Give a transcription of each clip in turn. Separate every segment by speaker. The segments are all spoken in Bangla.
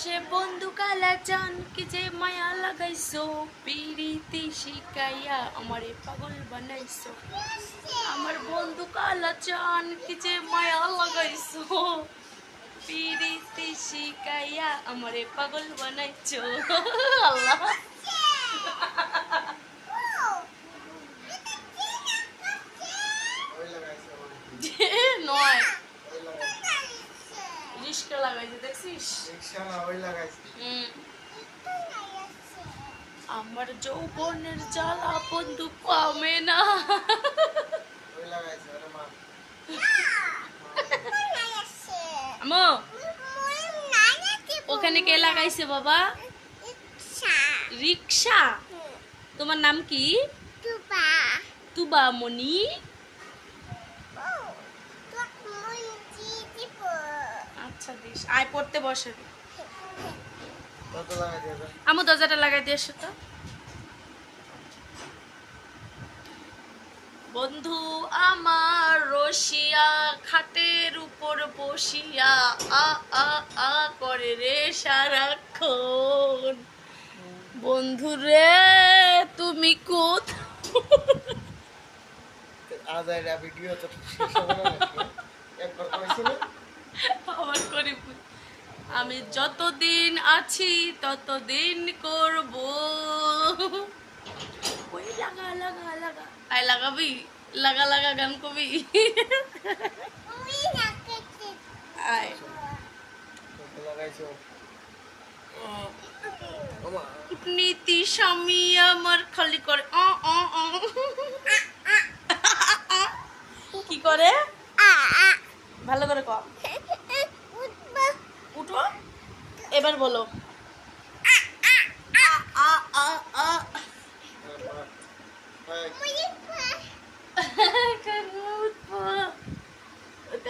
Speaker 1: সে বন্ধু কালা চান কি যে মায়া লাগাইছো, পিরিতি শিকাইয়া আমারে পাগল বানাইছো। আমার বন্ধু কালা চান কি যে মায়া লাগাইছো, পিরিতি শিকাইয়া আমারে পাগল বানাইছো। আল্লাহ
Speaker 2: ওই লাগাইছে আমার
Speaker 1: নয়
Speaker 2: ওই লাগাইছে
Speaker 1: রিস্কা লাগাইছে দেখছিস
Speaker 2: রিক্সা না ওই লাগাইছে
Speaker 1: হুম। আমার যৌবনের জ্বালা বন্ধু কমে না। ওখানে কে লাগাইছে বাবা? রিক্সা। তোমার নাম কি? তুবা। মনি আচ্ছা দিস। আয় পড়তে বসে। আমু দরজাটা লাগাই দিয়ে এসো তো। বন্ধু আমার রসিয়া খাটের উপর বসিয়া আ আ আ করে রে সারাক্ষণ। বন্ধু রে তুমি কোথ
Speaker 2: আজ ভিডিও তো? একবার করেছি না
Speaker 1: আমার করি আমি যতদিন আছি, ততদিন করব। ওই লাগা লাগা লাগা। আই লাগাবি। লাগা লাগা গান কবি। আয়। নীতি স্বামী আমার খালি করে। কি করে? ভালো করে কম। এবার বলো।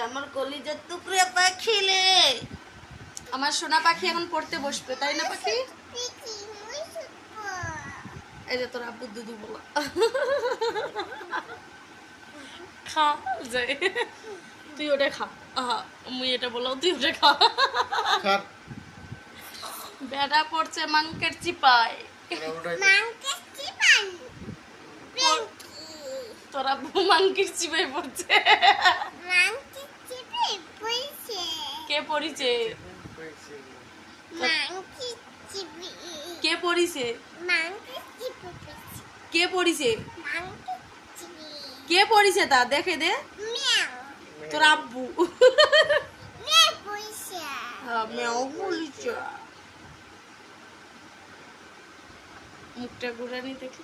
Speaker 1: আমার কলিজার টুকরে পাখিলে আমার সোনা পাখি এখন পড়তে বসবে তাই না পাখি? এই যে তোর আব্বু দুদু বলা। খা যাই। তুই ওটা খা। আহা মুই এটা বলো তুই ওটা খা। বেড়া পড়ছে মাংকের চিপায়। তোর আব্বু মাংকের চিপায় পড়ছে। কে পড়িছে? কে পড়িছে? কে পড়িছে? কে পড়িছে তা? দেখে দে। তোর আব্বু। হ্যাঁ, মেও বলিছে মুখটা ঘুরানি করে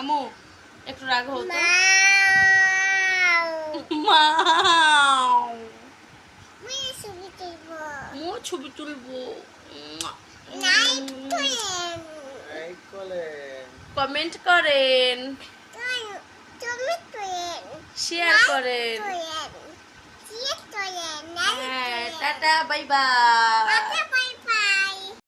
Speaker 1: আমু একটু রাগ হতো মাও। মো ছবি তুলবো। কমেন্ট করেন। শেয়ার করেন। হ্যাঁ টাটা বাই বাই